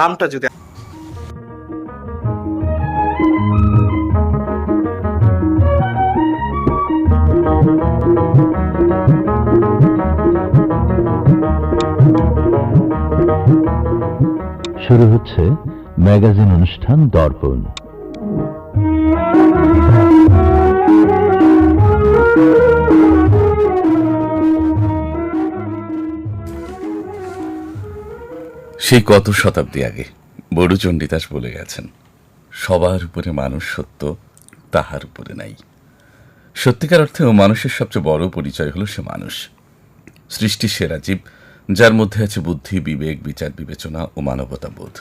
নামটা যদি শুরু হচ্ছে ম্যাগাজিন অনুষ্ঠান দর্পণ। সেই কত শতাব্দী আগে বড় চণ্ডীদাস বলে গেছেন, সবার উপরে মানুষ সত্য, তাহার উপরে নাই। সত্যিকার অর্থেও মানুষের সবচেয়ে বড় পরিচয় হলো সে মানুষ। সৃষ্টির সেরা জীব, যার মধ্যে আছে বুদ্ধি, বিবেক, বিচার, বিবেচনা ও মানবতা বোধ।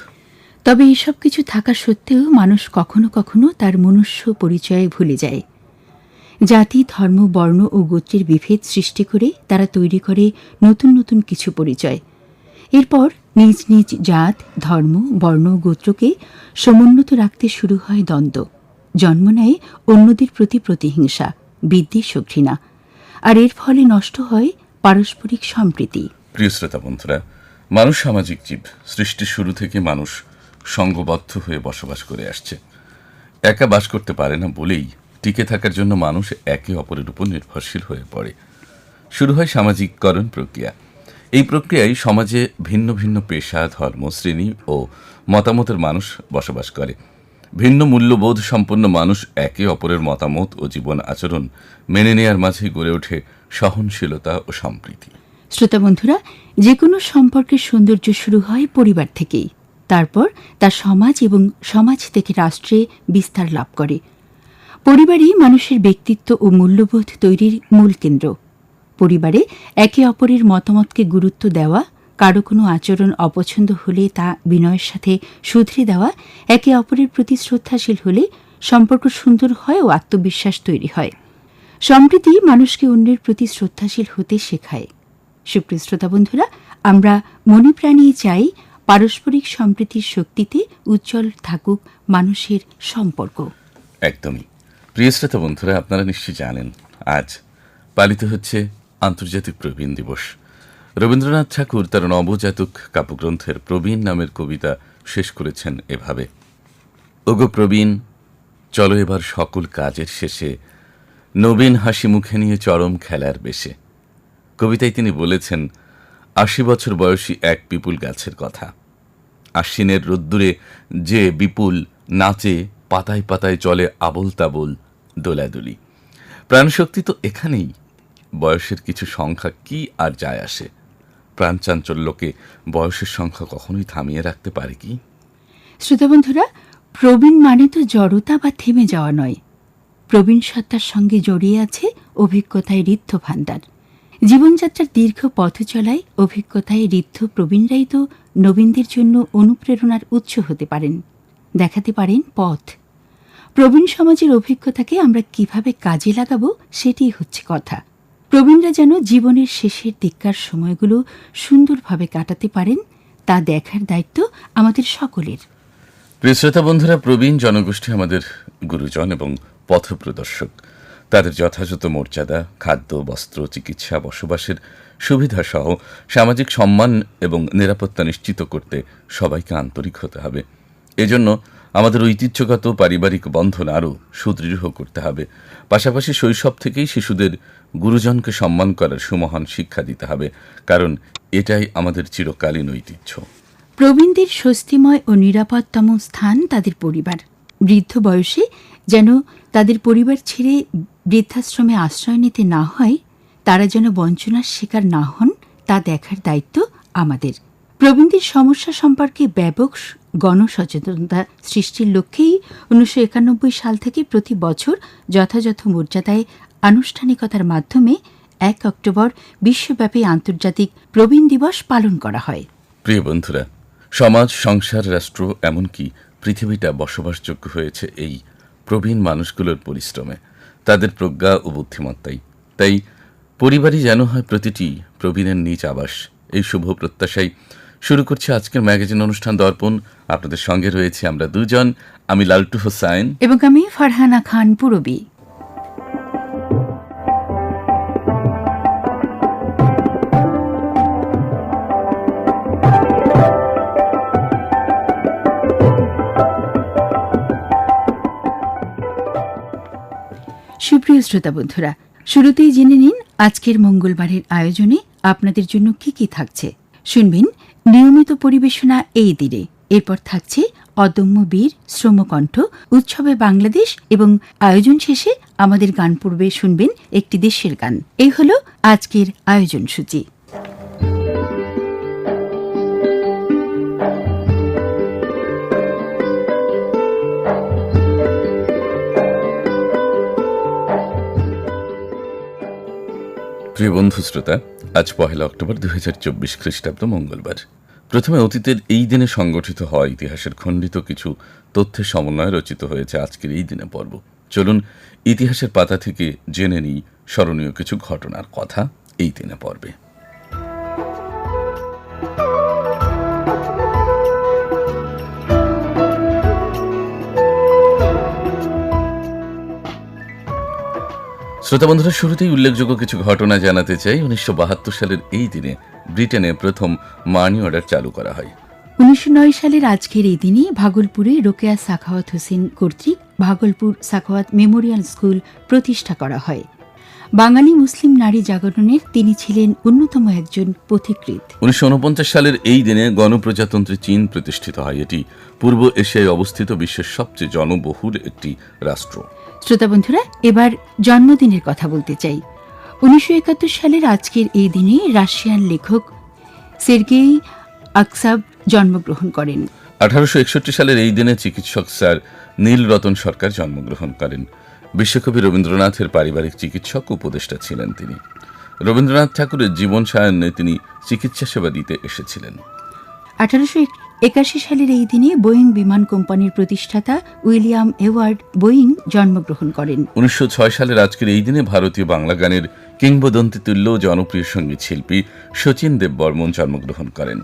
তবে এসব কিছু থাকা সত্ত্বেও মানুষ কখনো কখনো তার মনুষ্য পরিচয়ে ভুলে যায়। জাতি, ধর্ম, বর্ণ ও গোত্রের বিভেদ সৃষ্টি করে তারা তৈরি করে নতুন নতুন কিছু পরিচয়। এরপর নিজ নিজ জাত, ধর্ম, বর্ণ, গোত্রকে সমুন্নত রাখতে শুরু হয় দ্বন্দ্ব। জন্ম নেয় অন্যদের প্রতি প্রতিহিংসা বিদ্বেষ ও ঘৃণা আর এর ফলে নষ্ট হয় পারস্পরিক সম্প্রীতি। প্রিয় শ্রোতা বন্ধুরা, মানুষ সামাজিক জীব। সৃষ্টির শুরু থেকে মানুষ সঙ্গবদ্ধ হয়ে বসবাস করে আসছে। একা বাস করতে পারে না বলেই টিকে থাকার জন্য মানুষ একে অপরের উপর নির্ভরশীল হয়ে পড়ে। শুরু হয় সামাজিককরণ প্রক্রিয়া। এই প্রক্রিয়ায় সমাজে ভিন্ন ভিন্ন পেশা, ধর্ম, শ্রেণি ও মতামতের মানুষ বসবাস করে। ভিন্ন মূল্যবোধ সম্পন্ন মানুষ একে অপরের মতামত ও জীবন আচরণ মেনে নেয়ার মাঝে গড়ে ওঠে সহনশীলতা ও সম্প্রীতি। শ্রোতা বন্ধুরা যে কোনো সম্পর্কের সৌন্দর্য শুরু হয় পরিবার থেকেই। তারপর তা সমাজ এবং সমাজ থেকে রাষ্ট্রে বিস্তার লাভ করে। পরিবারই মানুষের ব্যক্তিত্ব ও মূল্যবোধ তৈরির মূল কেন্দ্র। পরিবারে একে অপরের মতামতকে গুরুত্ব দেওয়া, কারও কোনো আচরণ অপছন্দ হলে তা বিনয়ের সাথে শুধরে দেওয়া, একে অপরের প্রতি শ্রদ্ধাশীল হলে সম্পর্ক সুন্দর হয় ও আত্মবিশ্বাস তৈরি হয়। সম্প্রীতি মানুষকে অন্যের প্রতি শ্রদ্ধাশীল হতে শেখায়। সুপ্রিয় শ্রোতা বন্ধুরা, আমরা মনে চাই পারস্পরিক সম্প্রীতির শক্তিতে উজ্জ্বল থাকুক মানুষের সম্পর্ক। একদমই। প্রিয় শ্রোতা বন্ধুরা, আপনারা নিশ্চয়ই জানেন, আজ পালিত হচ্ছে আন্তর্জাতিক প্রবীণ দিবস। রবীন্দ্রনাথ ঠাকুর তার নবজাতক কাব্যগ্রন্থের প্রবীণ নামের কবিতা শেষ করেছেন এভাবে। ওগো প্রবীণ, চলো এবার সকল কাজের শেষে, নবীন হাসি মুখে নিয়ে চরম খেলার বেশে। কবিতায় তিনি বলেছেন, আশি বছর বয়সী এক বিপুল গাছের কথা। আশ্বিনের রোদ্দুরে যে বিপুল নাচে, পাতায় পাতায় চলে আবল তাবল দোলাদুলি। প্রাণশক্তি তো এখানেই। বয়সের কিছু সংখ্যা কি আর যায় আসে? প্রাণচাঞ্চল্যকে বয়সের সংখ্যা কখনোই থামিয়ে রাখতে পারে কি? শ্রোতা বন্ধুরা প্রবীণ মানে তো জড়তা বা থেমে যাওয়া নয়। প্রবীণ সত্তার সঙ্গে জড়িয়ে আছে অভিজ্ঞতায় ঋদ্ধ ভাণ্ডার। জীবনযাত্রার দীর্ঘ পথ চলায় অভিজ্ঞতায় ঋদ্ধ প্রবীণরাই তো নবীনদের জন্য অনুপ্রেরণার উৎস হতে পারেন। দেখাতে পারেন পথ। প্রবীণ সমাজের অভিজ্ঞতাকে আমরা কীভাবে কাজে লাগাবো সেটি হচ্ছে কথা। প্রবীণরা যেন জীবনের শেষের দিককার সময়গুলো সুন্দরভাবে কাটাতে পারেন, তা দেখার দায়িত্ব আমাদের সকলের। শ্রোতা বন্ধুরা, প্রবীণ জনগোষ্ঠী আমাদের গুরুজন এবং পথপ্রদর্শক তাদের যথাযথ মর্যাদা, খাদ্য, বস্ত্র, চিকিৎসা, বসবাসের সুবিধা সহ সামাজিক সম্মান এবং নিরাপত্তা নিশ্চিত করতে সবাইকে আন্তরিক হতে হবে। এজন্য আমাদের ঐতিহ্যগত পারিবারিক বন্ধন আরও সুদৃঢ় করতে হবে। পাশাপাশি শৈশব থেকেই শিশুদের গুরুজনকে সম্মান করার সুমহান শিক্ষা দিতে হবে, কারণ এটাই আমাদের চিরকালীন ঐতিহ্য। প্রবীণদের স্বস্তিময় ও নিরাপদতম স্থান তাদের পরিবার। বৃদ্ধ বয়সে যেন তাদের পরিবার ছেড়ে বৃদ্ধাশ্রমে আশ্রয় নিতে না হয়, তারা যেন বঞ্চনার শিকার না হন, তা দেখার দায়িত্ব আমাদের। প্রবীণদের সমস্যা সম্পর্কে ব্যাপক গণসচেতনতা সৃষ্টির লক্ষ্যেই উনিশশো একানব্বই সাল থেকে প্রতি বছর যথাযথ মর্যাদায় আনুষ্ঠানিকতার মাধ্যমে এক অক্টোবর বিশ্বব্যাপী আন্তর্জাতিক প্রবীণ দিবস পালন করা হয়। প্রিয় বন্ধুরা সমাজ সংসার রাষ্ট্র এমনকি পৃথিবীটা বসবাসযোগ্য হয়েছে এই প্রবীণ মানুষগুলোর পরিশ্রমে। তাদের প্রজ্ঞা ও বুদ্ধিমত্তাই। তাই পরিবারই যেন হয় প্রতিটি প্রবীণের নিজ আবাস। এই শুভ প্রত্যাশাই শুরু করছে আজকের ম্যাগাজিন অনুষ্ঠান দর্পণ। আপনাদের সঙ্গে রয়েছে আমরা দুজন। আমি লালটু হোসাইন। এবং আমি ফারহানা খান পুরবী। সুপ্রিয় শ্রোতা বন্ধুরা, শুরুতেই জেনে নিন আজকের মঙ্গলবারের আয়োজনে আপনাদের জন্য কি কি থাকছে। শুনবেন নিয়মিত পরিবেশনা এই দিনে। এরপর থাকছে অদম্য বীর, শ্রমকণ্ঠ, উৎসবে বাংলাদেশ এবং আয়োজন শেষে আমাদের গান পূর্বে শুনবেন একটি দেশের গান। এই হল আজকের আয়োজন সূচি। প্রিয় বন্ধু শ্রোতা, আজ পহেলা অক্টোবর দু হাজার চব্বিশ খ্রিস্টাব্দ মঙ্গলবার। প্রথমে অতীতের এই দিনে সংগঠিত হওয়া ইতিহাসের খণ্ডিত কিছু তথ্যের সমন্বয়ে রচিত হয়েছে আজকের এই দিনে পর্ব। চলুন ইতিহাসের পাতা থেকে জেনে নিই স্মরণীয় কিছু ঘটনার কথা এই দিনে পর্বে। শ্রোতা বন্ধুরা শুরুতেই উল্লেখযোগ্য কিছু ঘটনা জানাতে চাই। উনিশশো বাহাত্তর সালের এই দিনে ব্রিটেনে প্রথম মানি অর্ডার চালু করা হয়। উনিশশো নয় সালের আজকের এই দিনে ভাগলপুরে রোকেয়া সাখাওয়াত হোসেন কর্তৃক ভাগলপুর সাখাওয়াত মেমোরিয়াল স্কুল প্রতিষ্ঠা করা হয়। বাঙালি মুসলিম নারী জাগরণের তিনি ছিলেন অন্যতম একজন পথিকৃৎ। উনিশশো সালের এই দিনে গণপ্রজাতন্ত্রী চীন প্রতিষ্ঠিত হয়। এটি পূর্ব এশিয়ায় অবস্থিত বিশ্বের সবচেয়ে জনবহুল একটি রাষ্ট্র। শ্রোতা বন্ধুরা এবার জন্মদিনের কথা বলতে চাই। উনিশশো একাত্তর সালের আজকের এই দিনে রাশিয়ান লেখক সের্গেই আকসাব জন্মগ্রহণ করেন। আঠারোশো একষট্টি সালের এই দিনে চিকিৎসক স্যার নীল রতন সরকার জন্মগ্রহণ করেন। বিশ্বকবি রবীন্দ্রনাথের পারিবারিক চিকিৎসক উপদেষ্টা ছিলেন তিনি। রবীন্দ্রনাথ ঠাকুরের জীবন সায়ান্নে তিনি চিকিৎসা সেবা দিতে এসেছিলেন। আঠারোশো একাশি সালের এই দিনে বোয়িং বিমান কোম্পানির প্রতিষ্ঠাতা উইলিয়াম এওয়ার্ড বোয়িং জন্মগ্রহণ করেন। উনিশশো সালের আজকের এই দিনে ভারতীয় বাংলা গানের কিংবদন্তি তুল্য জনপ্রিয় সংগীত শিল্পী শচীন দেব বর্মন জন্মগ্রহণ করেন।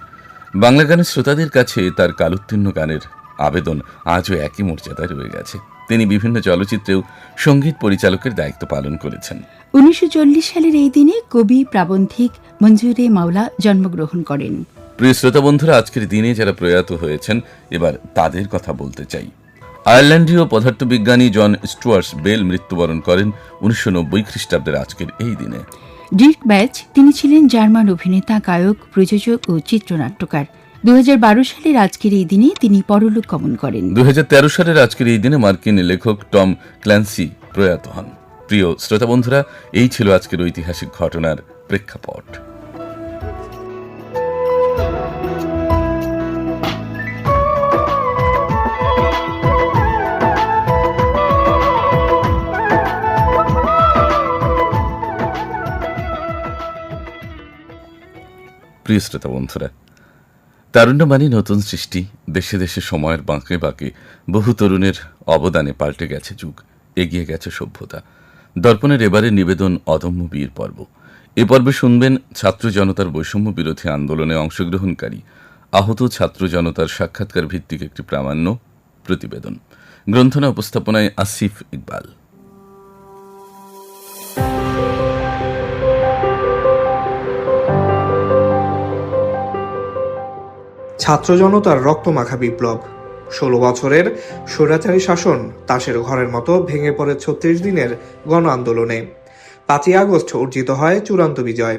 বাংলা গানের শ্রোতাদের কাছে তার কালোত্তীর্ণ গানের আবেদন আজও একই মর্যাদায় রয়ে গেছে। তিনি বিভিন্ন চলচ্চিত্রেও সংগীত পরিচালকের দায়িত্ব পালন করেছেন। উনিশশো চল্লিশ সালের এই দিনে কবি প্রাবন্ধিক মঞ্জুরে মাওলা জন্মগ্রহণ করেন। প্রিয় শ্রোতা বন্ধুরা আজকের দিনে যারা প্রয়াত হয়েছেন এবার তাদের কথা বলতে চাই। আয়ারল্যান্ডীয় পদার্থবিজ্ঞানী জন স্টুয়ার্টস বেল মৃত্যুবরণ করেন উনিশশো নব্বই খ্রিস্টাব্দের আজকের এই দিনে। ডিক ব্যাচ তিনি ছিলেন জার্মান অভিনেতা গায়ক প্রযোজক ও চিত্রনাট্যকার। দুহাজার বারো সালের আজকের এই দিনে তিনি পরলোক গমন করেন। দুই হাজার তেরো সালের আজকের এই দিনে মার্কিন লেখক টম ক্ল্যান্সি প্রয়াত হন। প্রিয় শ্রোতা বন্ধুরা এই ছিল আজকের ঐতিহাসিক ঘটনার প্রেক্ষাপট। প্রিয় শ্রোতা বন্ধুরা তারুণ্য মানে নতুন সৃষ্টি দেশে দেশে সময়ের বাঁকে বাঁকে বহু তরুণের অবদানে পাল্টে গেছে যুগ, এগিয়ে গেছে সভ্যতা। দর্পণের এবারের নিবেদন অদম্য বীর পর্ব। এ পর্বে শুনবেন ছাত্র জনতার বৈষম্য বিরোধী আন্দোলনে অংশগ্রহণকারী, আহত ছাত্র জনতার সাক্ষাৎকার ভিত্তিক একটি প্রামাণ্য প্রতিবেদন। গ্রন্থনা উপস্থাপনায় আসিফ ইকবাল। ছাত্র জনতার রক্তমাখা বিপ্লব। ষোলো বছরের স্বৈরাচারী শাসন তাসের ঘরের মতো ভেঙে পড়ে ছত্রিশ দিনের গণ আন্দোলনে। পাঁচই আগস্ট অর্জিত হয় চূড়ান্ত বিজয়।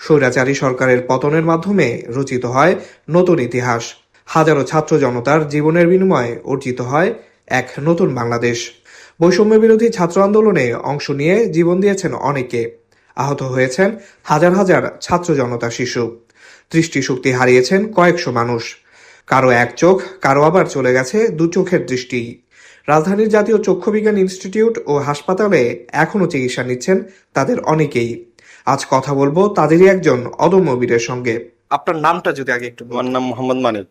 স্বৈরাচারী সরকারের পতনের মাধ্যমে রচিত হয় নতুন ইতিহাস। হাজারো ছাত্র জনতার জীবনের বিনিময়ে অর্জিত হয় এক নতুন বাংলাদেশ। বৈষম্য বিরোধী ছাত্র আন্দোলনে অংশ নিয়ে জীবন দিয়েছেন অনেকে। আহত হয়েছেন হাজার হাজার ছাত্র জনতা শিশু। দৃষ্টিশক্তি হারিয়েছেন কয়েকশো মানুষ। কারও এক চোখ কারও আবার চলে গেছে দু চোখের দৃষ্টি। রাজধানীর জাতীয় চক্ষু বিজ্ঞান ইনস্টিটিউট ও হাসপাতালে এখনও চিকিৎসা নিচ্ছেন তাদের অনেকেই। আজ কথা বলব তাদেরই একজন অদম্য বীরের সঙ্গে। আপনার নামটা যদি আগে একটু আমার নাম মোহাম্মদ মানিক।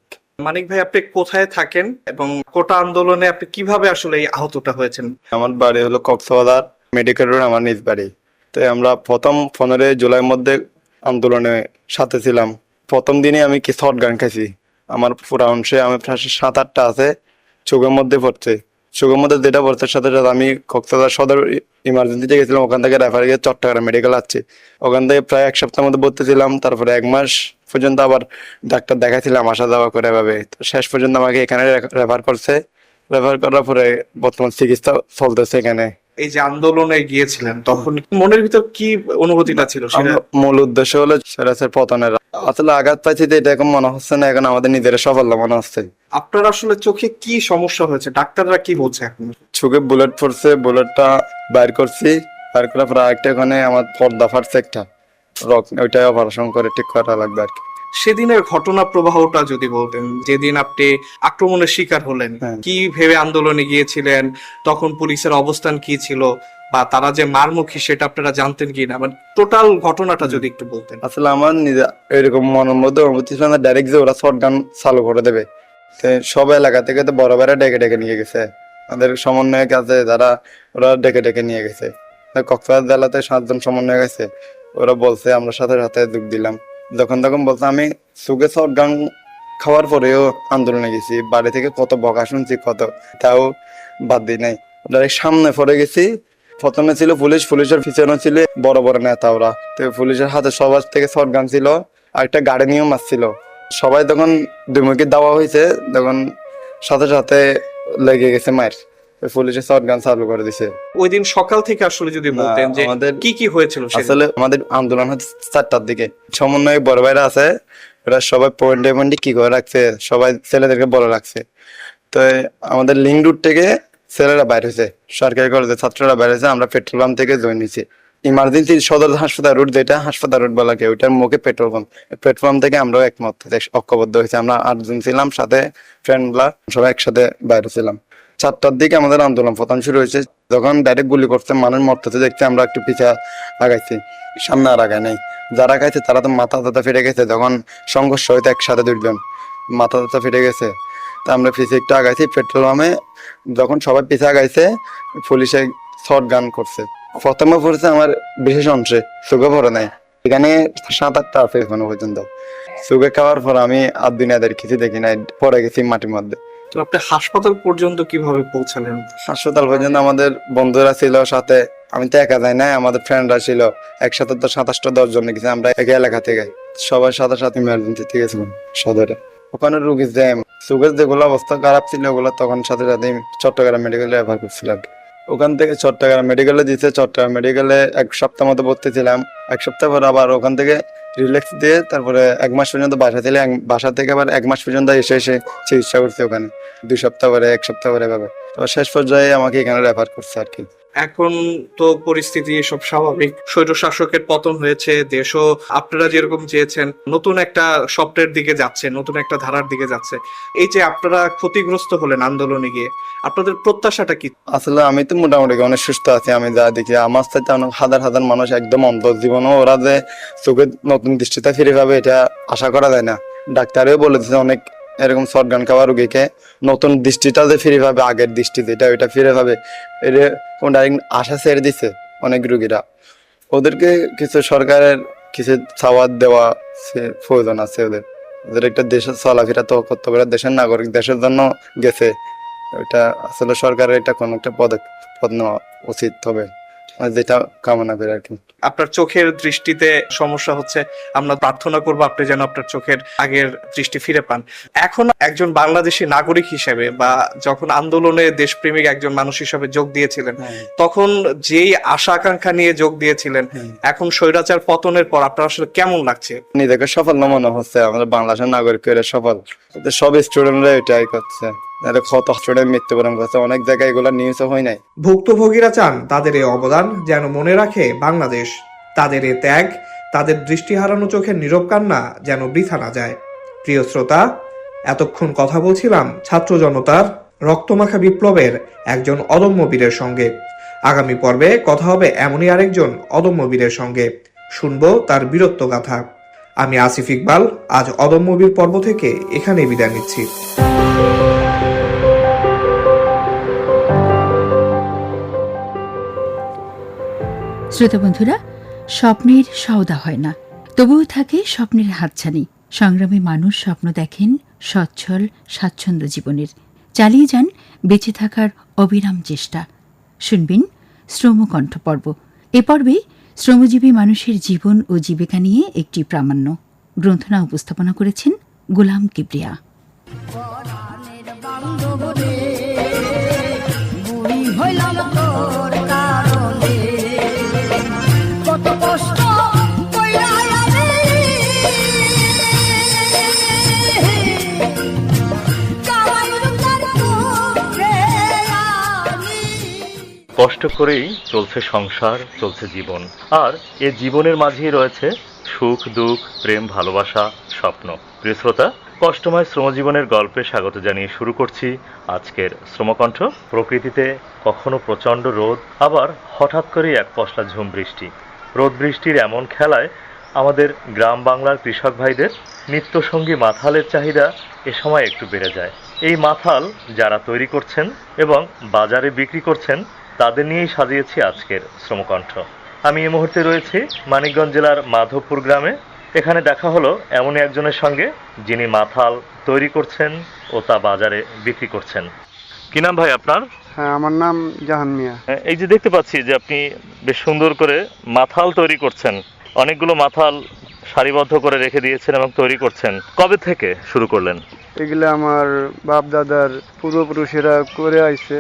মানিক ভাই আপনি কোথায় থাকেন এবং কোটা আন্দোলনে আপনি কীভাবে আসলে এই আহতটা হয়েছেন? আমার বাড়ি হলো কক্সবাজার মেডিকেল রোড আমার নিজ বাড়ি। তো আমরা প্রথম পনেরোই জুলাই মধ্যে আন্দোলনে সাথে ছিলাম। প্রথম দিনে আমি কি শর্ট গান খাইছি। আমার পুরা অংশে আমি প্রায় সাত, আটটা আছে, চোখের মধ্যে পড়ছে। চোখের মধ্যে যেটা পড়ছে, সাথে সাথে আমি কক্সবাজার সদর ইমার্জেন্সিতে গেছিলাম, ওখান থেকে রেফার গিয়ে চট্টগ্রাম মেডিকেল আছে ওখান থেকে প্রায় এক সপ্তাহের মধ্যে ভর্তি ছিলাম, তারপরে এক মাস পর্যন্ত আবার ডাক্তার দেখাইছিলাম, আসা যাওয়া করে এভাবে। শেষ পর্যন্ত আমাকে এখানে রেফার করছে। রেফার করার পরে বর্তমান চিকিৎসা চলতেছে এখানে। এই যে আন্দোলনে গিয়েছিলেন তখন মনের ভিতর কি অনুভূতিটা ছিল? সেটা মূল উদ্দেশ্য হলো পতনের। আসলে আঘাত পাইছি যে এটা এখন মনে হচ্ছে না এখন আমাদের নিজের সাফল্য মনে হচ্ছে। আপনার আসলে চোখে কি সমস্যা হয়েছে? ডাক্তাররা কি বলছে এখন? চোখে বুলেট পড়ছে বুলেটটা বাইর করছি বাইর করার পর আরেকটা ওখানে আমার পর্দা ফাটছে একটা। রক ওইটাই অপারেশন করে ঠিক করা লাগবে আর কি। সেদিনের ঘটনা প্রবাহটা যদি বলতেন যেদিন আপনি আক্রমণের শিকার হলেন হ্যাঁ। কি ভেবে আন্দোলনে গিয়েছিলেন তখন পুলিশের অবস্থান কি ছিল বা তারা যে মারমুখী সেটা আপনারা জানতেন কি না? মানে টোটাল ঘটনাটা যদি একটু বলতেন। আসলে আমার নিজে এরকম মনের মধ্যে অনুভূতি ছিল না ডাইরেক্ট যে ওরা শর্ট গান চালু করে দেবে। সব এলাকা থেকে তো বড় বড় ডেকে ডেকে নিয়ে গেছে। আমাদের সমন্বয়ক আছে যারা ওরা ডেকে ডেকে নিয়ে গেছে। কক্সবাজার জেলাতে সাতজন সমন্বয়ক আছে। ওরা বলছে আমরা সাথে সাথে যোগ দিলাম। যখন তখন বলছে, আমি সুগে গান খাওয়ার পরেও আন্দোলনে গেছি। বাড়ি থেকে কত বকা শুনছি, কত তাও বাদ দিই নাই। ডাইরেক্ট সামনে পড়ে গেছি। প্রথমে ছিল পুলিশ, পুলিশের পিছনে ছিল বড় বড় নেতা ওরা তো পুলিশের হাতে সবার থেকে শর্ট গান ছিল আর একটা গাড়ি নিয়েও মারছিল সবাই তখন দুমুখী দেওয়া হয়েছে, তখন সাথে সাথে লেগে গেছে মায়ের। পুলিশের শর্ট গান চালু করে দিছে। ওই দিন সকাল থেকে আসলে যদি বলতেন যে আমাদের- কি কি হয়েছিল আসলে আমাদের আন্দোলন হচ্ছে চারটার দিকে। সমন্বয় বড় ভাইরা আছে ওরা সবাই পয়েন্টে পয়েন্টে কি করে রাখছে সবাই ছেলেদেরকে বলে রাখছে। তো আমাদের লিঙ্ক রুট থেকে ছেলেরা বাইর হয়েছে সরকারি কলেজের ছাত্ররা বাইর হয়েছে আমরা পেট্রোল পাম্প থেকে জয়েন নিয়েছি। ইমার্জেন্সি সদর হাসপাতাল রুট যেটা হাসপাতাল রুট বলা কেউ ওইটার মুখে পেট্রোল পাম্প পেট্রোল পাম্প থেকে আমরাও একমত ঐক্যবদ্ধ হয়েছে আমরা আটজন ছিলাম সাথে ফ্রেন্ডরা সবাই একসাথে বাইরে ছিলাম চারটার দিকে আমাদের আন্দোলন প্রথম শুরু হয়েছে। যখন ডাইরেক্ট গুলি করছে, মানুষ মরতেছে দেখতে আমরা একটু পিছা আগাইছি সামনে আর আগায় নাই। যারা খাইছে, তারা তো মাথা টাথা ফিরে গেছে। যখন সংঘর্ষ হইতে একসাথে দুইজন মাথা টাথা ফিরে গেছে, তা আমরা পিছিয়ে একটু আগাইছি, পেট্রোল পাম্পে। যখন সবাই পিছিয়ে আগাইছে, পুলিশে শর্ট গান করছে। প্রথমে পড়েছে আমার বিশেষ অংশে, সুখে পড়ে নাই। এখানে সাত আটটা আছে এখনও পর্যন্ত। সুখে খাওয়ার পর আমি আর দুনিয়াদের কিছু দেখি নাই, পড়ে গেছি মাটির মধ্যে। আপনি হাসপাতাল পর্যন্ত কীভাবে পৌঁছালেন? হাসপাতাল পর্যন্ত আমাদের বন্ধুরা ছিল সাথে। আমি তো একা যাই না আমাদের ফ্রেন্ডরা ছিল। একসাথে তো সাতাশটা দশ জন গেছি আমরা এক এলাকা থেকে সবাই সাথে সাথে ইমার্জেন্সি থেকে ছিলাম সদরে। ওখানে রুগী জ্যাম। সুগের যেগুলো অবস্থা খারাপ ছিল, ওগুলো তখন সাথে সাথে চট্টগ্রাম মেডিকেলে রেফার করছিলাম। ওখান থেকে চট্টগ্রাম মেডিকেলে দিতে চট্টগ্রাম মেডিকেলে এক সপ্তাহ মতো ভর্তি ছিলাম। এক সপ্তাহ পর আবার ওখান থেকে রিল্যাক্স দিয়ে তারপরে এক মাস পর্যন্ত বাসা দিলে বাসা থেকে আবার এক মাস পর্যন্ত এসে এসে চিকিৎসা করছে ওখানে। দুই সপ্তাহ পরে, এক সপ্তাহ পরে এভাবে তো শেষ পর্যায়ে আমাকে এখানে রেফার করছে আর কি। এখন তো পরিস্থিতি সব স্বাভাবিক। স্বৈর শাসকের পতন হয়েছে, দেশও, আপনারা যেরকম চেয়েছেন, নতুন একটা স্বপ্নের দিকে যাচ্ছে, নতুন একটা ধারার দিকে যাচ্ছে। এই যে আপনারা ক্ষতিগ্রস্ত হলেন আন্দোলনে গিয়ে, আপনাদের প্রত্যাশাটা কি? আসলে আমি তো মোটামুটি অনেক সুস্থ আছি, আমি যা দেখি, আমার সাথে অনেক হাজার হাজার মানুষ একদম অন্ধ জীবনও ওরা যে চোখে নতুন দৃষ্টিতে ফিরে পাবে, এটা আশা করা যায় না। ডাক্তারেও বলে দিচ্ছে অনেক এরকম শর্ট গান খাওয়া রুগীকে নতুন দৃষ্টিটা যে ফিরে পাবে, আগের দৃষ্টি যেটা, ওইটা ফিরে পাবে। এটা ডাইরেক্ট আশা ছেড়ে দিছে অনেক রুগীরা। ওদেরকে কিছু সরকারের কিছু সাওয়ার দেওয়া প্রয়োজন আছে ওদের। ওদের একটা দেশের চলাফেরা তো করতে পারে দেশের নাগরিক, দেশের জন্য গেছে। এটা আসলে সরকারের এটা কোনো একটা পদক্ষেপ নেওয়া উচিত হবে। যেটা কামনা করে আর কি। আপনার চোখের দৃষ্টিতে সমস্যা হচ্ছে আমরা প্রার্থনা করব আপনি যেন আপনার চোখের আগের দৃষ্টি ফিরে পান। এখন একজন বাংলাদেশী নাগরিক হিসেবে বা যখন আন্দোলনে দেশপ্রেমিক একজন মানুষ হিসেবে যোগ দিয়েছিলেন তখন যেই আশা আকাঙ্ক্ষা নিয়ে যোগ দিয়েছিলেন এখন স্বৈরাচার পতনের পর আপনার আসলে কেমন লাগছে? নিজেকে সফল না মনে হচ্ছে আমাদের বাংলাদেশের নাগরিকের সফল। সব স্টুডেন্টরা এটাই করছে। এদের কত স্টুডেন্ট মৃত্যুবরণ করছে। অনেক জায়গায় এগুলো নিউজও হয় নাই। ভুক্তভোগীরা চান তাদের এই অবদান যেন মনে রাখে বাংলাদেশ। তাদের এ ত্যাগ, তাদের দৃষ্টি হারানো চোখের নীরব কান্না যেন বৃথা না যায়। প্রিয় শ্রোতা, এতক্ষণ কথা বলছিলাম ছাত্র জনতার রক্তমাখা বিপ্লবের একজন অদম্য বীরের সঙ্গে। আগামী পর্বে কথা হবে এমনই আরেকজন অদম্য বীরের সঙ্গে। শুনব তার বীরত্ব গাথা। আমি আসিফ ইকবাল, আজ অদম্য বীর পর্ব থেকে এখানেই বিদায় নিচ্ছি। শ্রোতা বন্ধুরা, স্বপ্নের সওদা হয় না। তবুও থাকে স্বপ্নের হাতছানি। সংগ্রামী মানুষ স্বপ্ন দেখেন সচ্ছল, স্বাচ্ছন্দ্য জীবনের। চালিয়ে যান বেঁচে থাকার অবিরাম চেষ্টা। শুনবেন শ্রমকণ্ঠ পর্ব। এ পর্বে শ্রমজীবী মানুষের জীবন ও জীবিকা নিয়ে একটি প্রামাণ্য। গ্রন্থনা উপস্থাপনা করেছেন গোলাম কিবরিয়া। হইলাম কষ্ট করেই চলছে সংসার, চলছে জীবন। আর এ জীবনের মাঝেই রয়েছে সুখ, দুঃখ, প্রেম, ভালোবাসা, স্বপ্ন। প্রিয় শ্রোতা, কষ্টময় শ্রমজীবনের গল্পে স্বাগত জানিয়ে শুরু করছি আজকের শ্রমকণ্ঠ। প্রকৃতিতে কখনো প্রচণ্ড রোদ, আবার হঠাৎ করেই এক পশলা ঝুম বৃষ্টি। রোদ বৃষ্টির এমন খেলায় আমাদের গ্রাম বাংলার কৃষক ভাইদের নিত্যসঙ্গী মাথালের চাহিদা এ সময় একটু বেড়ে যায়। এই মাথাল যারা তৈরি করছেন এবং বাজারে বিক্রি করছেন তাদের নিয়েই সাজিয়েছি আজকের শ্রমকণ্ঠ। আমি এই মুহূর্তে রয়েছি মানিকগঞ্জ জেলার মাধবপুর গ্রামে। এখানে দেখা হলো এমনই একজনের সঙ্গে যিনি মাথাল তৈরি করছেন ও তা বাজারে বিক্রি করছেন। কি নাম ভাই আপনার? হ্যাঁ আমার নাম জাহান মিয়া। হ্যাঁ, এই যে দেখতে পাচ্ছি যে আপনি বেশ সুন্দর করে মাথাল তৈরি করছেন। অনেকগুলো মাথাল সারিবদ্ধ করে রেখে দিয়েছেন এবং তৈরি করছেন। কবে থেকে শুরু করলেন? এগুলো আমার বাপ দাদার পূর্বপুরুষেরা করে আইছে।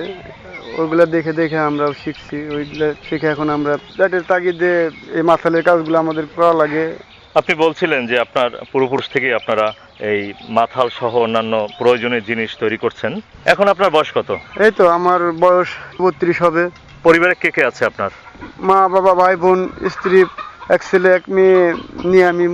ওইগুলা দেখে দেখে আমরাও শিখছি ওইগুলা শিখে এখন আমরা পেটের তাগিদে এই মাথালের কাজগুলো আমাদের করা লাগে। আপনি বলছিলেন যে আপনার পূর্বপুরুষ থেকে আপনারা এই মাথাল সহ অন্যান্য প্রয়োজনীয় জিনিস তৈরি করছেন। এখন আপনার বয়স কত? এই তো আমার বয়স বত্রিশ হবে। পরিবারে কে কে আছে আপনার? মা বাবা ভাই বোন স্ত্রী এক ছেলে এক মেয়ে নিয়ে আমি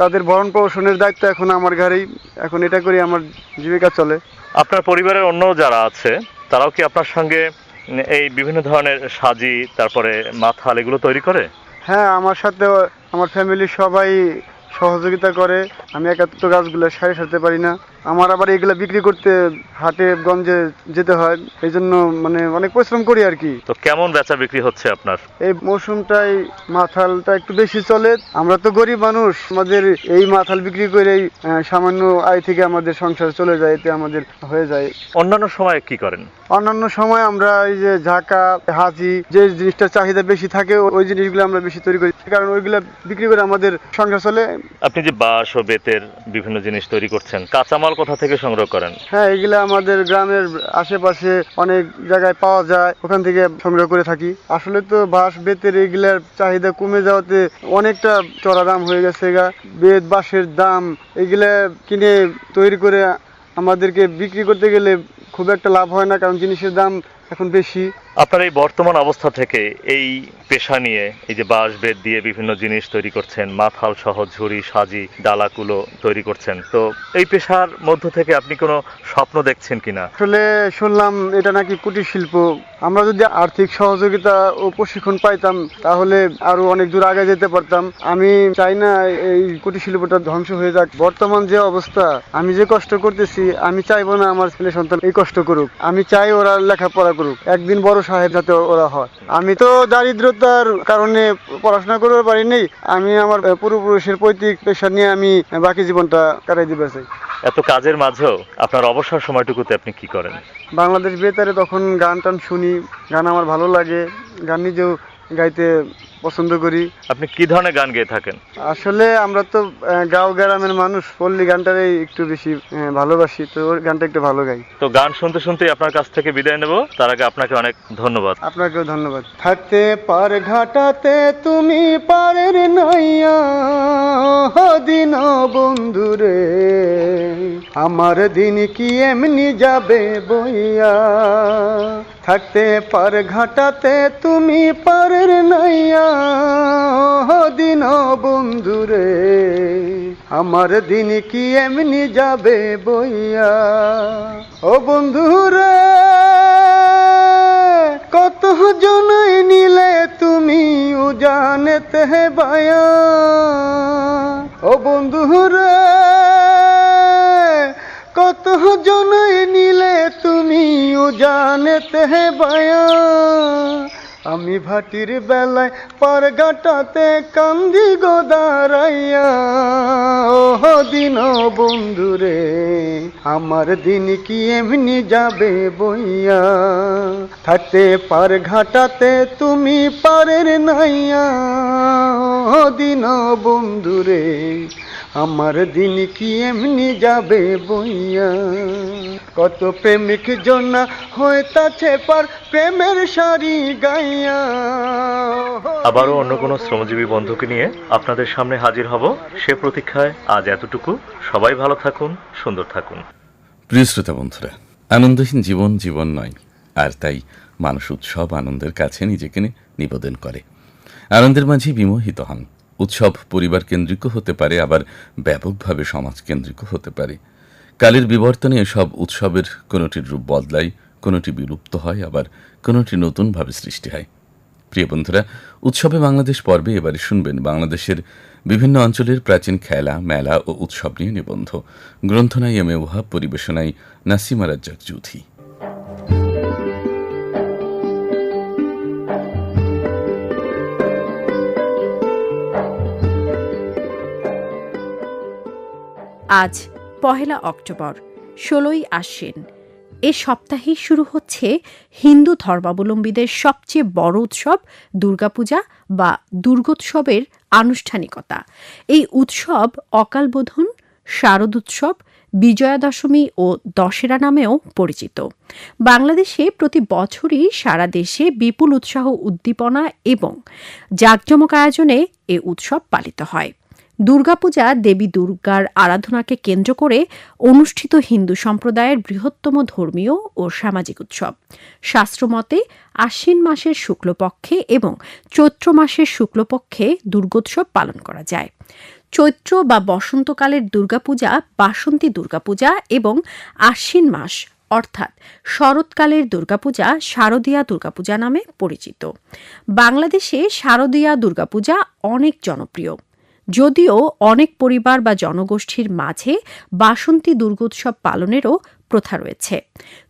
তাদের ভরণ পোষণের দায়িত্ব এখন আমার ঘরেই এখন এটা করে আমার জীবিকা চলে। আপনার পরিবারের অন্য যারা আছে তারাও কি আপনার সঙ্গে এই বিভিন্ন ধরনের সাজি, তারপরে মাথাল, এগুলো তৈরি করে? হ্যাঁ আমার সাথে আমার ফ্যামিলির সবাই সহযোগিতা করে। আমি একাত্ম গাছগুলো সারি সারতে পারি না। আমার আবার এগুলো বিক্রি করতে হাটে গঞ্জে যেতে হয় এই জন্য মানে অনেক পরিশ্রম করি আর কি। তো কেমন বেচা বিক্রি হচ্ছে আপনার? এই মৌসুমটাই মাথালটা একটু বেশি চলে। আমরা তো গরিব মানুষ আমাদের এই মাথাল বিক্রি করেই সামান্য আয় থেকে আমাদের সংসার চলে যায় এতে আমাদের হয়ে যায়। অন্যান্য সময় কি করেন? অন্যান্য সময় আমরা এই যে ঝাঁকা হাজি যে জিনিসটার চাহিদা বেশি থাকে ওই জিনিসগুলো আমরা বেশি তৈরি করি। কারণ ওইগুলো বিক্রি করে আমাদের সংসার চলে। আপনি যে বাঁশ ও বেতের বিভিন্ন জিনিস তৈরি করছেন কাঁচামাল কোথা থেকে সংগ্রহ করেন? হ্যাঁ এগুলা আমাদের গ্রামের আশেপাশে অনেক জায়গায় পাওয়া যায়, ওখান থেকে সংগ্রহ করে থাকি। আসলে তো বাঁশ বেতের এগুলার চাহিদা কমে যাওয়াতে অনেকটা চড়া দাম হয়ে গেছে গা। বেত, বাঁশের দাম এগুলা কিনে তৈরি করে আমাদেরকে বিক্রি করতে গেলে খুব একটা লাভ হয় না, কারণ জিনিসের দাম এখন বেশি। আপনার এই বর্তমান অবস্থা থেকে এই পেশা নিয়ে এই যে বাঁশ বেত দিয়ে বিভিন্ন জিনিস তৈরি করছেন মাথাল সহ ঝুড়ি সাজি ডালাকুলো তৈরি করছেন তো এই পেশার মধ্য থেকে আপনি কোনো স্বপ্ন দেখছেন কিনা? আসলে শুনলাম এটা নাকি কুটির শিল্প। আমরা যদি আর্থিক সহযোগিতা ও প্রশিক্ষণ পাইতাম তাহলে আরও অনেক দূর আগে যেতে পারতাম। আমি চাই না এই কুটির শিল্পটা ধ্বংস হয়ে যাক। বর্তমান যে অবস্থা আমি যে কষ্ট করতেছি আমি চাইব না আমার ছেলে সন্তান এই কষ্ট করুক। আমি চাই ওরা লেখাপড়া করুক। একদিন বড় সাহেব যাতে ওরা হয়। আমি তো দারিদ্রতার কারণে পড়াশোনা করতে পারিনি। আমি আমার পূর্বপুরুষের পৈতৃক পেশা নিয়ে আমি বাকি জীবনটা কাটাই দিতে চাই। এত কাজের মাঝেও আপনার অবসর সময়টুকুতে আপনি কি করেন? বাংলাদেশ বেতারে তখন গান টান শুনি। গান আমার ভালো লাগে। গান নিজেও গাইতে পছন্দ করি। আপনি কি ধরনের গান গেয়ে থাকেন? আসলে আমরা তো গাও গ্রামের মানুষ পল্লী গানটারে একটু বেশি ভালোবাসি তো ওর গানটা একটু ভালো গাই। তো গান শুনতে শুনতে আপনার কাছ থেকে বিদায় নেব। তার আগে আপনাকে অনেক ধন্যবাদ। আপনাকেও ধন্যবাদ। থাকতে পার ঘাটাতে তুমি পারের নইয়া দিন বন্ধুরে আমার দিন কি এমনি যাবে বইয়া? থাকতে পার ঘাটাতে তুমি পারের নাইয়া। দিন বন্ধুরে আমার দিন কি এমনি যাবে বইয়া? ও বন্ধুরে কত জনই নিলে তুমি উজানেতে বায়া। ও বন্ধুরে কত জনই নিলে তুমি ও উজানেতে বায়া? আমি ভাটির বেলায় পার গাটাতে কান্দি গোদারাইয়া ও দিন বন্ধুরে আমার দিন কি এমনি যাবে বইয়া? থাকতে পার ঘাটাতে তুমি পারের নাইয়া। ও দিন বন্ধুরে আমার দিন কি এমনি যাবে বইয়া? কত প্রেমিক জনা হইতাছে পার প্রেমের সারি গাইয়া। আবারও অন্য কোনো শ্রমজীবী বন্ধুকে নিয়ে আপনাদের সামনে হাজির হব সে প্রতীক্ষায়। আজ এতটুকু। সবাই ভালো থাকুন সুন্দর থাকুন। প্রিয় শ্রোতা বন্ধুরা আনন্দহীন জীবন জীবন নয় আর তাই মানুষ উৎসব আনন্দের কাছে নিজেকে নিবেদন করে। আনন্দের মাঝে বিমোহিত হন। উৎসব পরিবার কেন্দ্রিকও হতে পারে, আবার ব্যাপকভাবে সমাজ কেন্দ্রিকও হতে পারে। কালের বিবর্তনে এসব উৎসবের কোনোটির রূপ বদলায়, কোনোটি বিলুপ্ত হয়, আবার কোনোটি নতুনভাবে সৃষ্টি হয়। প্রিয় বন্ধুরা, উৎসবে বাংলাদেশ পর্বে এবারে শুনবেন বাংলাদেশের বিভিন্ন অঞ্চলের প্রাচীন খেলা, মেলা ও উৎসব নিয়ে নিবন্ধ। গ্রন্থনায় এম এ ওহাব পরিবেশনায় নাসিমা রাজ্জাক আজ পহেলা অক্টোবর, ষোলোই আশ্বিন। এ সপ্তাহেই শুরু হচ্ছে হিন্দু ধর্মাবলম্বীদের সবচেয়ে বড় উৎসব দুর্গাপূজা বা দুর্গোৎসবের আনুষ্ঠানিকতা। এই উৎসব অকালবোধন শারদ উৎসব বিজয়া দশমী ও দশেরা নামেও পরিচিত। বাংলাদেশে প্রতি বছরই সারা দেশে বিপুল উৎসাহ উদ্দীপনা এবং জাঁকজমক আয়োজনে এ উৎসব পালিত হয়। দুর্গাপূজা দেবী দুর্গার আরাধনাকে কেন্দ্র করে অনুষ্ঠিত হিন্দু সম্প্রদায়ের বৃহত্তম ধর্মীয় ও সামাজিক উৎসব। শাস্ত্রমতে আশ্বিন মাসের শুক্লপক্ষে এবং চৈত্র মাসের শুক্লপক্ষে দুর্গোৎসব পালন করা যায়। চৈত্র বা বসন্তকালের দুর্গাপূজা বাসন্তী দুর্গাপূজা এবং আশ্বিন মাস অর্থাৎ শরৎকালের দুর্গাপূজা শারদীয়া দুর্গাপূজা নামে পরিচিত। বাংলাদেশে শারদীয়া দুর্গাপূজা অনেক জনপ্রিয়। যদিও অনেক পরিবার বা জনগোষ্ঠীর মাঝে বাসন্তী দুর্গোৎসব পালনেরও প্রথা রয়েছে।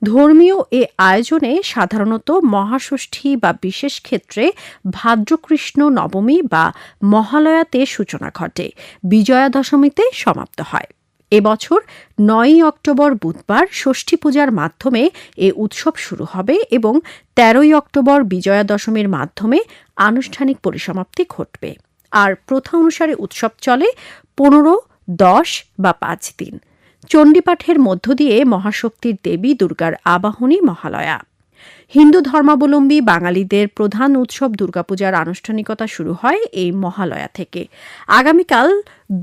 ধর্মীয় এ আয়োজনে সাধারণত মহাষষ্ঠী বা বিশেষ ক্ষেত্রে ভাদ্রকৃষ্ণ নবমী বা মহালয়াতে সূচনা ঘটে বিজয়া দশমীতে সমাপ্ত হয়। এবছর নয়ই অক্টোবর বুধবার ষষ্ঠী পূজার মাধ্যমে এ উৎসব শুরু হবে এবং তেরোই অক্টোবর বিজয়া দশমীর মাধ্যমে আনুষ্ঠানিক পরিসমাপ্তি ঘটবে। আর প্রথা অনুসারে উৎসব চলে পনেরো, দশ বা পাঁচ দিন। চণ্ডীপাঠের মধ্য দিয়ে মহাশক্তির দেবী দুর্গার আবাহনী মহালয়া। হিন্দু ধর্মাবলম্বী বাঙালিদের প্রধান উৎসব দুর্গাপূজার আনুষ্ঠানিকতা শুরু হয় এই মহালয়া থেকে। আগামীকাল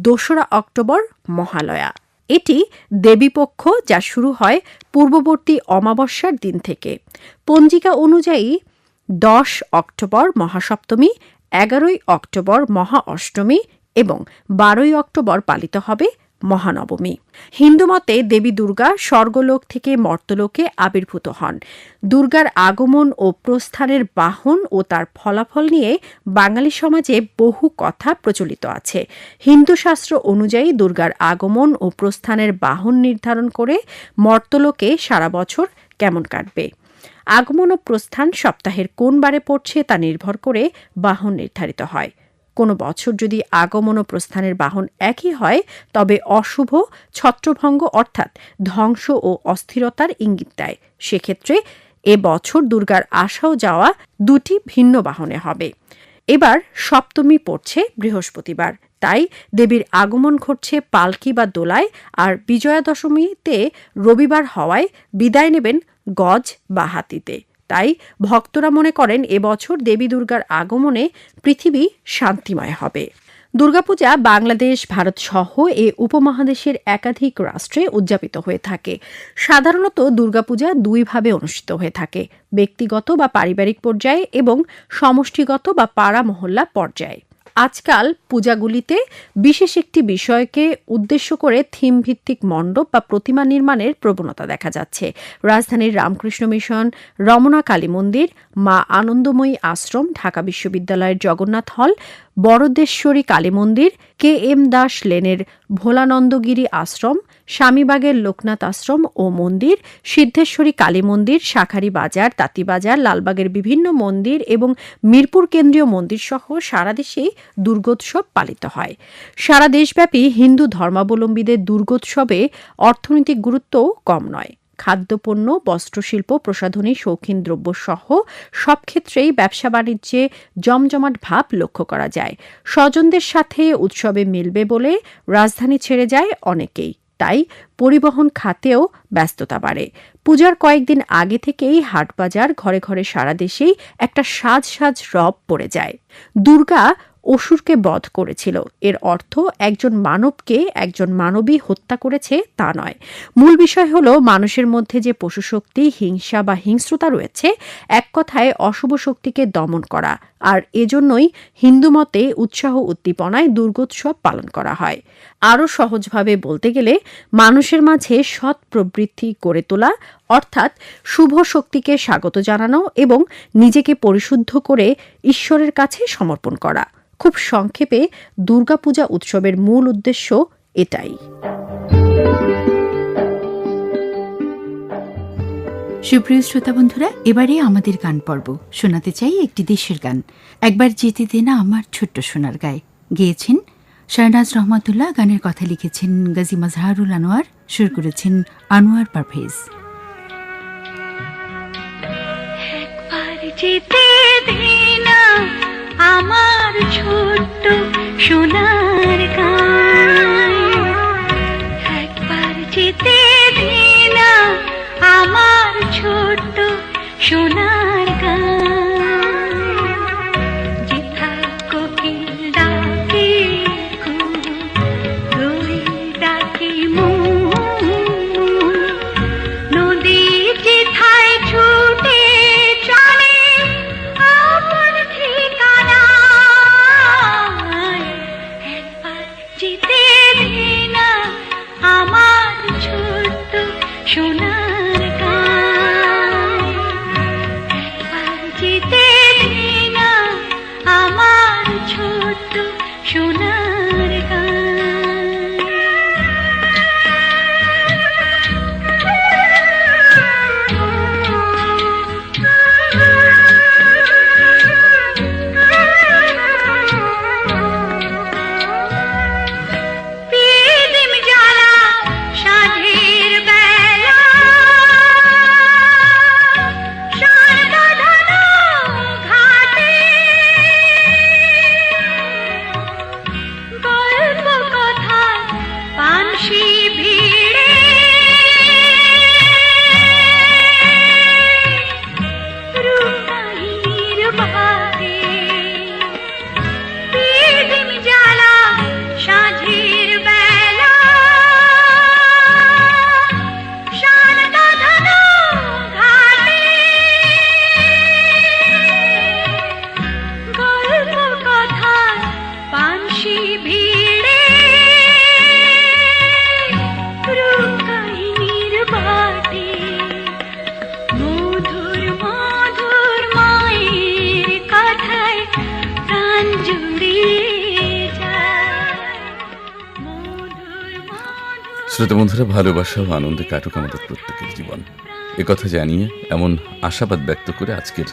দোসরা অক্টোবর মহালয়া। এটি দেবীপক্ষ যা শুরু হয় পূর্ববর্তী অমাবস্যার দিন থেকে। পঞ্জিকা অনুযায়ী দশ অক্টোবর মহাসপ্তমী এগারোই অক্টোবর মহা অষ্টমী এবং বারোই অক্টোবর পালিত হবে মহানবমী। হিন্দুমতে দেবী দুর্গা স্বর্গলোক থেকে মর্তলোকে আবির্ভূত হন। দুর্গার আগমন ও প্রস্থানের বাহন ও তার ফলাফল নিয়ে বাঙালি সমাজে বহু কথা প্রচলিত আছে। হিন্দু শাস্ত্র অনুযায়ী দুর্গার আগমন ও প্রস্থানের বাহন নির্ধারণ করে মর্তলোকে সারা বছর কেমন কাটবে। আগমন ও প্রস্থান সপ্তাহের কোন বারে পড়ছে তা নির্ভর করে বাহন নির্ধারিত হয়। কোনো বছর যদি আগমন ও প্রস্থানের বাহন একই হয়, তবে অশুভ, ছত্রভঙ্গ অর্থাৎ ধ্বংস ও অস্থিরতার ইঙ্গিত দেয়। সেক্ষেত্রে এ বছর দুর্গার আসা ও যাওয়া দুটি ভিন্ন বাহনে হবে। এবার সপ্তমী পড়ছে বৃহস্পতিবার। তাই দেবীর আগমন ঘটছে পালকি বা দোলায়, আর বিজয়া দশমীতে রবিবার হওয়ায় বিদায় নেবেন গজ বা হাতিতে। তাই ভক্তরা মনে করেন এবছর দেবী দুর্গার আগমনে পৃথিবী শান্তিময় হবে। দুর্গাপূজা বাংলাদেশ, ভারত সহ এ উপমহাদেশের একাধিক রাষ্ট্রে উদযাপিত হয়ে থাকে। সাধারণত দুর্গাপূজা দুইভাবে অনুষ্ঠিত হয়ে থাকে। ব্যক্তিগত বা পারিবারিক পর্যায়ে এবং সমষ্টিগত বা পাড়া মহল্লা পর্যায়ে। আজকাল পূজাগুলিতে বিশেষ একটি বিষয়কে উদ্দেশ্য করে থিম ভিত্তিক মণ্ডপ বা প্রতিমা নির্মাণের প্রবণতা দেখা যাচ্ছে। রাজধানীর রামকৃষ্ণ মিশন, রমনা কালী মন্দির, মা আনন্দময়ী আশ্রম, ঢাকা বিশ্ববিদ্যালয়ের জগন্নাথ হল বড়দেশ্বরী কালী মন্দির, কে এম দাস লেনের ভোলানন্দগিরি আশ্রম স্বামীবাগের লোকনাথ আশ্রম ও মন্দির, সিদ্ধেশ্বরী কালী মন্দির, শাখারি বাজার তাঁতিবাজার লালবাগের বিভিন্ন মন্দির এবং মিরপুর কেন্দ্রীয় মন্দির সহ সারা দেশেই দুর্গোৎসব পালিত হয়। সারা দেশব্যাপী হিন্দু ধর্মাবলম্বীদের দুর্গোৎসবে অর্থনৈতিক গুরুত্বও কম নয়। খাদ্যপণ্য, বস্ত্রশিল্প, প্রসাধনী, শৌখিন দ্রব্য সহ সব ক্ষেত্রেই ব্যবসা বাণিজ্যে জমজমাট ভাব লক্ষ্য করা যায়। স্বজনদের সাথে উৎসবে মিলবে বলে রাজধানী ছেড়ে যায় অনেকেই। তাই পরিবহন খাতেও ব্যস্ততা বাড়ে। পূজার কয়েকদিন আগে থেকেই হাটবাজার ঘরে ঘরে সারা দেশেই একটা সাজ সাজ রব পড়ে যায়। দুর্গা অসুরকে বধ করেছিল। এর অর্থ, একজন মানবকে একজন মানবী হত্যা করেছে তা নয়। মূল বিষয় হলো, মানুষের মধ্যে যে পশুশক্তি, হিংসা বা হিংস্রতা রয়েছে, এক কথায় অশুভ শক্তিকে দমন করা। আর এজন্যই হিন্দু মতে উৎসাহ উদ্দীপনায় দুর্গোৎসব পালন করা হয়। আরও সহজভাবে বলতে গেলে, মানুষের মাঝে সৎ প্রবৃত্তি গড়ে তোলা, অর্থাৎ শুভ শক্তিকে স্বাগত জানানো এবং নিজেকে পরিশুদ্ধ করে ঈশ্বরের কাছে সমর্পণ করা। খুব সংক্ষেপে দুর্গাপূজা উৎসবের মূল উদ্দেশ্য এটাই। সুপ্রিয় শ্রোতা বন্ধুরা এবারে আমাদের গান পর্ব। শোনাতে চাই একটি দেশের গান। একবার যেতে দে না আমার ছোট্ট সোনার গায়ে। গেয়েছেন শাহনাজ রহমাতুল্লাহ গানের কথা লিখেছেন গাজী মাজহারুল আনোয়ার সুর করেছেন আনোয়ার পারভেজ। একবার যেতে দে না আমার ছোট্ট শ্রোতা বন্ধুরা, ভালোবাসা ও আনন্দে কাটুক আমাদের প্রত্যেকের জীবন। কথা জানিয়ে এমন আশাবাদ ব্যক্ত করে আজকের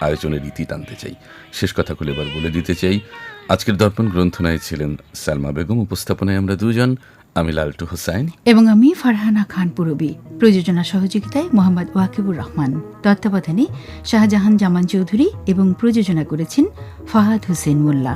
আয়োজনের রীতি টানতে চাই। শেষ কথাগুলো এবার বলে দিতে চাই, আজকের দর্পণ গ্রন্থনায় ছিলেন সালমা বেগম, উপস্থাপনায় আমরা দুজন, আমি লালটু হোসাইন। এবং আমি ফারহানা খান পুরবি। প্রযোজনা সহযোগিতায় মোহাম্মদ ওয়াকিবুর রহমান। তত্ত্বাবধানে শাহজাহান জামান চৌধুরী এবং প্রযোজনা করেছেন ফাহাদ হোসেন মোল্লা।